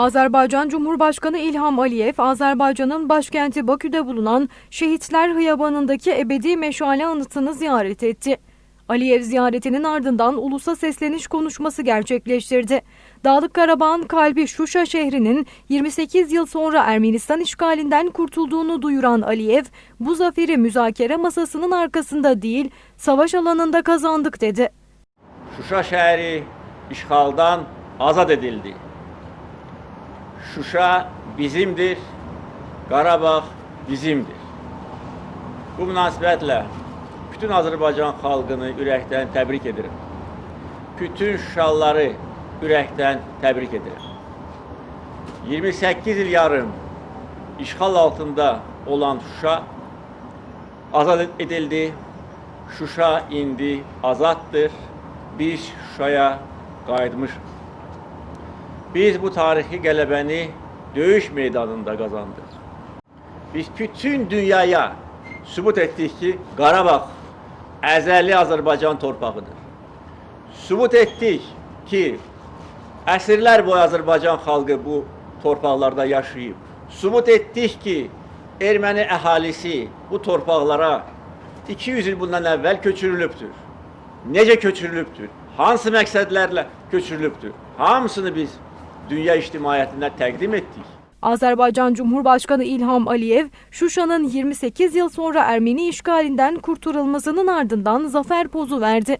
Azerbaycan Cumhurbaşkanı İlham Aliyev, Azerbaycan'ın başkenti Bakü'de bulunan Şehitler Hıyabanı'ndaki ebedi meşale anıtını ziyaret etti. Aliyev ziyaretinin ardından ulusa sesleniş konuşması gerçekleştirdi. Dağlık Karabağ'ın kalbi Şuşa şehrinin 28 yıl sonra Ermenistan işgalinden kurtulduğunu duyuran Aliyev, bu zaferi müzakere masasının arkasında değil, savaş alanında kazandık dedi. Şuşa şəhəri işğaldan azad edildi. Şuşa bizimdir, Qarabağ bizimdir. Bu münasibətlə bütün Azərbaycan xalqını ürəkdən təbrik edirəm. Bütün Şuşalıları ürəkdən təbrik edirəm. 28 il yarım işğal altında olan Şuşa azad edildi. Şuşa indi azaddır. Biz Şuşaya qayıtmışıq. Biz bu tarixi qələbəni döyüş meydanında qazandıq. Biz bütün dünyaya sübut etdik ki, Qarabağ əzəli Azərbaycan torpağıdır. Sübut etdik ki, əsrlər boyu Azərbaycan xalqı bu torpaqlarda yaşayıb. Sübut etdik ki, erməni əhalisi bu torpaqlara 200 il bundan əvvəl köçürülübdür. Necə köçürülübdür? Hansı məqsədlərlə köçürülübdür? Hamısını biz dünya ictimaiyyətinə təqdim etdik. Azerbaycan Cumhurbaşkanı İlham Aliyev, Şuşa'nın 28 yıl sonra Ermeni işgalinden kurtarılmasının ardından zafer pozu verdi.